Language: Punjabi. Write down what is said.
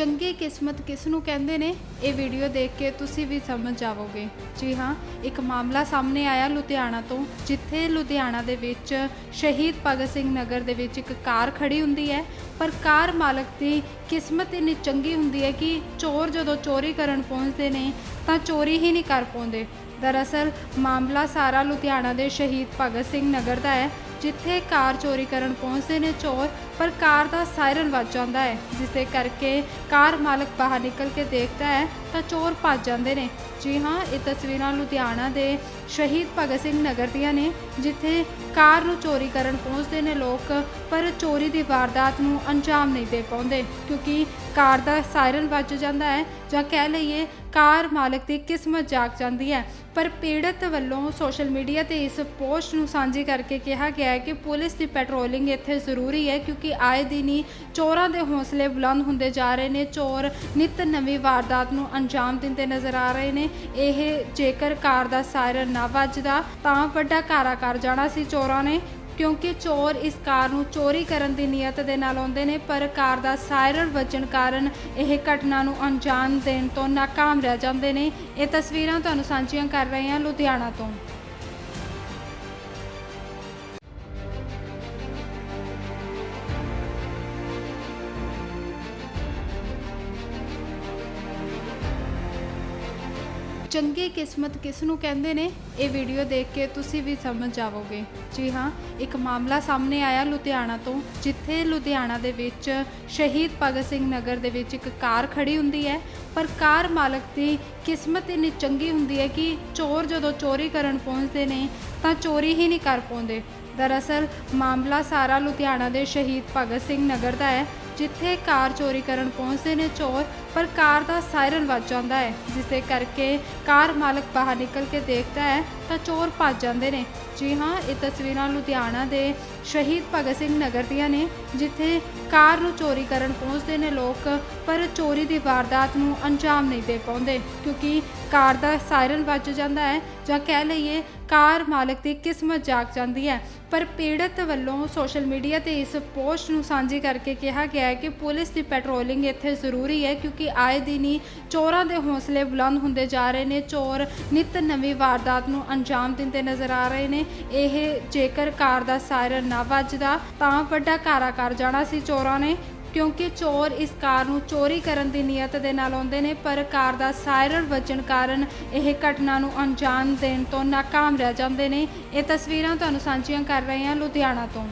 ਚੰਗੀ ਕਿਸਮਤ ਕਿਸ ਨੂੰ ਕਹਿੰਦੇ ਨੇ, ਇਹ ਵੀਡੀਓ ਦੇਖ ਕੇ ਤੁਸੀਂ ਵੀ ਸਮਝ ਜਾਵੋਗੇ। ਜੀ ਹਾਂ, ਇੱਕ ਮਾਮਲਾ ਸਾਹਮਣੇ ਆਇਆ ਲੁਧਿਆਣਾ ਤੋਂ, ਜਿੱਥੇ ਲੁਧਿਆਣਾ ਦੇ ਵਿੱਚ ਸ਼ਹੀਦ ਭਗਤ ਸਿੰਘ ਨਗਰ ਦੇ ਵਿੱਚ ਇੱਕ ਕਾਰ ਖੜੀ ਹੁੰਦੀ ਹੈ। ਪਰ ਕਾਰ ਮਾਲਕ ਦੀ ਕਿਸਮਤ ਇੰਨੀ ਚੰਗੀ ਹੁੰਦੀ ਹੈ ਕਿ ਚੋਰ ਜਦੋਂ ਚੋਰੀ ਕਰਨ ਪਹੁੰਚਦੇ ਨੇ, ਤਾਂ ਚੋਰੀ ਹੀ ਨਹੀਂ ਕਰ ਪਾਉਂਦੇ। ਦਰਅਸਲ, ਮਾਮਲਾ ਸਾਰਾ ਲੁਧਿਆਣਾ ਦੇ ਸ਼ਹੀਦ ਭਗਤ ਸਿੰਘ ਨਗਰ ਦਾ ਹੈ, ਜਿੱਥੇ ਕਾਰ ਚੋਰੀ ਕਰਨ ਪਹੁੰਚਦੇ ਨੇ ਚੋਰ ਪਰ ਕਾਰ ਦਾ ਸਾਇਰਨ ਵੱਜ ਜਾਂਦਾ ਹੈ ਜਿਸ ਦੇ ਕਰਕੇ ਕਾਰ ਮਾਲਕ ਬਾਹਰ ਨਿਕਲ ਕੇ ਦੇਖਦਾ ਹੈ ਤਾਂ ਚੋਰ ਭੱਜ ਜਾਂਦੇ ਨੇ। ਜੀ ਹਾਂ, ਇਹ ਤਸਵੀਰਾਂ ਲੁਧਿਆਣਾ ਦੇ ਸ਼ਹੀਦ ਭਗਤ ਸਿੰਘ ਨਗਰ ਦੀਆਂ ਨੇ, ਜਿੱਥੇ ਕਾਰ ਨੂੰ ਚੋਰੀ ਕਰਨ ਪਹੁੰਚਦੇ ਨੇ ਲੋਕ, ਪਰ ਚੋਰੀ ਦੀ ਵਾਰਦਾਤ ਨੂੰ ਅੰਜਾਮ ਨਹੀਂ ਦੇ ਪਾਉਂਦੇ, ਕਿਉਂਕਿ ਕਾਰ ਦਾ ਸਾਇਰਨ ਵੱਜ ਜਾਂਦਾ ਹੈ ਜਾਂ ਕਹਿ ਲਈਏ ਕਾਰ ਮਾਲਕ ਦੀ ਕਿਸਮਤ ਜਾਗ ਜਾਂਦੀ ਹੈ। ਪਰ ਪੀੜਤ ਵੱਲੋਂ ਸੋਸ਼ਲ ਮੀਡੀਆ ਤੇ ਇਸ ਪੋਸਟ ਨੂੰ ਸਾਂਝੀ ਕਰਕੇ ਕਿਹਾ ਗਿਆ ਹੈ ਕਿ ਪੁਲਿਸ ਦੀ ਪੈਟਰੋਲਿੰਗ ਇੱਥੇ ਜ਼ਰੂਰੀ ਹੈ, ਕਿਉਂਕਿ ਆਏ ਦਿਨ ਹੀ ਚੋਰਾਂ ਦੇ ਹੌਸਲੇ ਬੁਲੰਦ ਹੁੰਦੇ ਜਾ ਰਹੇ ਨੇ। ਚੋਰ ਨਿਤ ਨਵੀਂ ਵਾਰਦਾਤ ਨੂੰ ਅੰਜਾਮ ਦਿੰਦੇ ਨਜ਼ਰ ਆ ਰਹੇ ਨੇ। ਇਹ ਜੇਕਰ ਕਾਰ ਦਾ ਸਾਇਰਨ ਨਾ ਵੱਜਦਾ, ਤਾਂ ਵੱਡਾ ਘਾਰਾ ਕਰ ਜਾਣਾ ਸੀ ਚੋਰਾਂ ਨੇ, ਕਿਉਂਕਿ ਚੋਰ ਇਸ ਕਾਰ ਨੂੰ ਚੋਰੀ ਕਰਨ ਦੀ ਨੀਅਤ ਦੇ ਨਾਲ ਆਉਂਦੇ ਨੇ, ਪਰ ਕਾਰ ਦਾ ਸਾਇਰਨ ਵੱਜਣ ਕਾਰਨ ਇਹ ਘਟਨਾ ਨੂੰ ਅੰਜਾਮ ਦੇਣ ਤੋਂ ਨਾਕਾਮ ਰਹਿ ਜਾਂਦੇ ਨੇ। ਇਹ ਤਸਵੀਰਾਂ ਤੁਹਾਨੂੰ ਸਾਂਝੀਆਂ ਕਰ ਰਹੇ ਹਾਂ ਲੁਧਿਆਣਾ ਤੋਂ। ਚੰਗੀ ਕਿਸਮਤ ਕਿਸ ਨੂੰ ਕਹਿੰਦੇ ਨੇ, ਇਹ ਵੀਡੀਓ ਦੇਖ ਕੇ ਤੁਸੀਂ ਵੀ ਸਮਝ ਜਾਵੋਗੇ। ਜੀ ਹਾਂ, ਇੱਕ ਮਾਮਲਾ ਸਾਹਮਣੇ ਆਇਆ ਲੁਧਿਆਣਾ ਤੋਂ, ਜਿੱਥੇ ਲੁਧਿਆਣਾ ਦੇ ਵਿੱਚ ਸ਼ਹੀਦ ਭਗਤ ਸਿੰਘ ਨਗਰ ਦੇ ਵਿੱਚ ਇੱਕ ਕਾਰ ਖੜੀ ਹੁੰਦੀ ਹੈ। ਪਰ ਕਾਰ ਮਾਲਕ ਦੀ ਕਿਸਮਤ ਇੰਨੀ ਚੰਗੀ ਹੁੰਦੀ ਹੈ ਕਿ ਚੋਰ ਜਦੋਂ ਚੋਰੀ ਕਰਨ ਪਹੁੰਚਦੇ ਨੇ, ਤਾਂ ਚੋਰੀ ਹੀ ਨਹੀਂ ਕਰ ਪਾਉਂਦੇ। ਦਰਅਸਲ, ਮਾਮਲਾ ਸਾਰਾ ਲੁਧਿਆਣਾ ਦੇ ਸ਼ਹੀਦ ਭਗਤ ਸਿੰਘ ਨਗਰ ਦਾ ਹੈ। ਜਿੱਥੇ ਕਾਰ ਚੋਰੀ ਕਰਨ ਪਹੁੰਚਦੇ ਨੇ ਚੋਰ, ਪਰ ਕਾਰ ਦਾ ਸਾਇਰਨ ਵੱਜ ਜਾਂਦਾ ਹੈ। ਜਿਸ ਦੇ ਕਰਕੇ ਕਾਰ ਮਾਲਕ ਬਾਹਰ ਨਿਕਲ ਕੇ ਦੇਖਦਾ ਹੈ ਤਾਂ ਚੋਰ ਭੱਜ ਜਾਂਦੇ ਨੇ। ਜੀ ਹਾਂ, ਇਹ ਤਸਵੀਰਾਂ ਲੁਧਿਆਣਾ ਦੇ ਸ਼ਹੀਦ ਭਗਤ ਸਿੰਘ ਨਗਰ ਦੀਆਂ ਨੇ, ਜਿੱਥੇ ਕਾਰ ਨੂੰ ਚੋਰੀ ਕਰਨ ਪਹੁੰਚਦੇ ਨੇ ਲੋਕ, ਪਰ ਚੋਰੀ ਦੀ ਵਾਰਦਾਤ ਨੂੰ ਅੰਜਾਮ ਨਹੀਂ ਦੇ ਪਾਉਂਦੇ, ਕਿਉਂਕਿ ਕਾਰ ਦਾ ਸਾਇਰਨ ਵੱਜ ਜਾਂਦਾ ਹੈ ਜਾਂ ਕਹਿ ਲਈਏ ਕਾਰ ਮਾਲਕ ਦੀ ਕਿਸਮਤ ਜਾਗ ਜਾਂਦੀ ਹੈ। ਪਰ ਪੀੜਤ ਵੱਲੋਂ ਸੋਸ਼ਲ ਮੀਡੀਆ ਤੇ ਇਸ ਪੋਸਟ ਨੂੰ ਸਾਂਝੀ ਕਰਕੇ ਕਿਹਾ ਗਿਆ ਹੈ ਕਿ ਪੁਲਿਸ ਦੀ ਪੈਟਰੋਲਿੰਗ ਇੱਥੇ ਜ਼ਰੂਰੀ ਹੈ ਕਿਉਂਕਿ ਆਏ ਦਿਨ ਹੀ ਚੋਰਾਂ ਦੇ ਹੌਸਲੇ ਬੁਲੰਦ ਹੁੰਦੇ ਜਾ ਰਹੇ ਨੇ। ਚੋਰ ਨਿਤ ਨਵੀਂ ਵਾਰਦਾਤ ਨੂੰ ਅੰਜਾਮ ਦਿੰਦੇ ਨਜ਼ਰ ਆ ਰਹੇ ਨੇ। ਇਹ ਜੇਕਰ ਕਾਰ ਦਾ ਸਾਇਰਨ ਨਾ ਵੱਜਦਾ ਤਾਂ ਵੱਡਾ ਘਾਰਾ ਕਰ ਜਾਣਾ ਸੀ ਚੋਰਾਂ ਨੇ। ਕਿਉਂਕਿ ਚੋਰ ਇਸ ਕਾਰ ਨੂੰ ਚੋਰੀ ਕਰਨ ਦੀ ਨੀਅਤ ਦੇ ਨਾਲ ਆਉਂਦੇ ਨੇ, ਪਰ ਕਾਰ ਦਾ ਸਾਇਰਨ ਵੱਜਣ ਕਾਰਨ ਇਹ ਘਟਨਾ ਨੂੰ ਅੰਜਾਮ ਦੇਣ ਤੋਂ ਨਾਕਾਮ ਰਹਿ ਜਾਂਦੇ ਨੇ। ਇਹ ਤਸਵੀਰਾਂ ਤੁਹਾਨੂੰ ਸਾਂਝੀਆਂ ਕਰ ਰਹੇ ਹਾਂ ਲੁਧਿਆਣਾ ਤੋਂ।